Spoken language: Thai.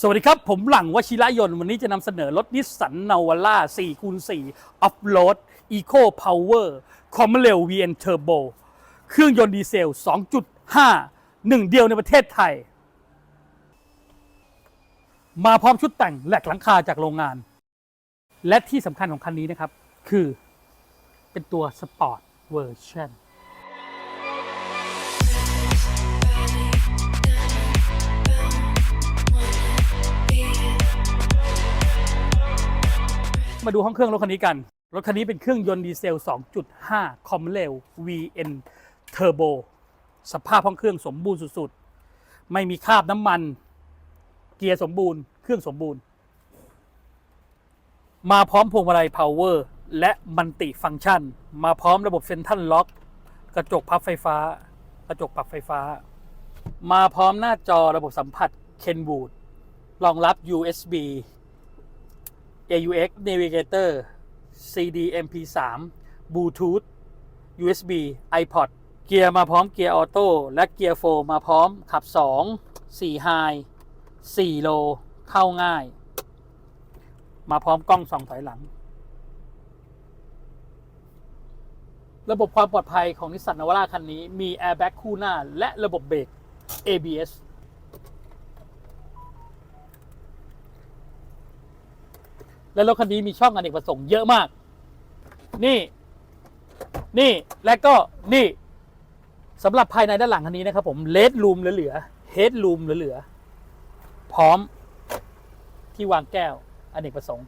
สวัสดีครับ ผมหลังวชิระยนต์ วันนี้จะนำเสนอรถนิสสันนาวาร่า4คูณ4 Off Road Eco Power c o m m r a i l VN Turbo เครื่องยนต์ดีเซล 2.5 หนึ่งเดียวในประเทศไทย มาพร้อมชุดแต่งแหลกหลังคาจากโรงงาน และที่สำคัญของคันนี้นะครับ คือเป็นตัวสปอร์ตเวอร์ชัน มาดูห้องเครื่องรถคันนี้กัน รถคันนี้เป็นเครื่องยนต์ดีเซล 2.5 c o m r a i l VN Turbo สภาพห้องเครื่องสมบูรณ์สุดๆ ไม่มีคราบน้ำมัน เกียร์สมบูรณ์ เครื่องสมบูรณ์ มาพร้อมพวงมาลัย Power และมันติฟังก์ชัน มาพร้อมระบบเซนทัลล็อก กระจกพับไฟฟ้า กระจกปรับไฟฟ้า มาพร้อมหน้าจอระบบสัมผัส Kenwood รองรับ USB AUX Navigator CD MP3 Bluetooth USB iPod เกียร์มาพร้อมเกียร์ออโต้และเกียร์โฟร์มาพร้อมขับ 2 4 High 4 Low เข้าง่าย มาพร้อมกล้องส่องถอยหลัง ระบบความปลอดภัยของนิสสันนาวาร่าคันนี้มีแอร์แบ็กคู่หน้า และระบบเบรก ABS และรถคันนี้มีช่องอเนกประสงค์เยอะมาก นี่ นี่ และก็นี่สำหรับภายในด้านหลังคันนี้นะครับผมเลดรูมเหลือๆเฮดรูมเหลือๆพร้อมที่วางแก้วอเนกประสงค์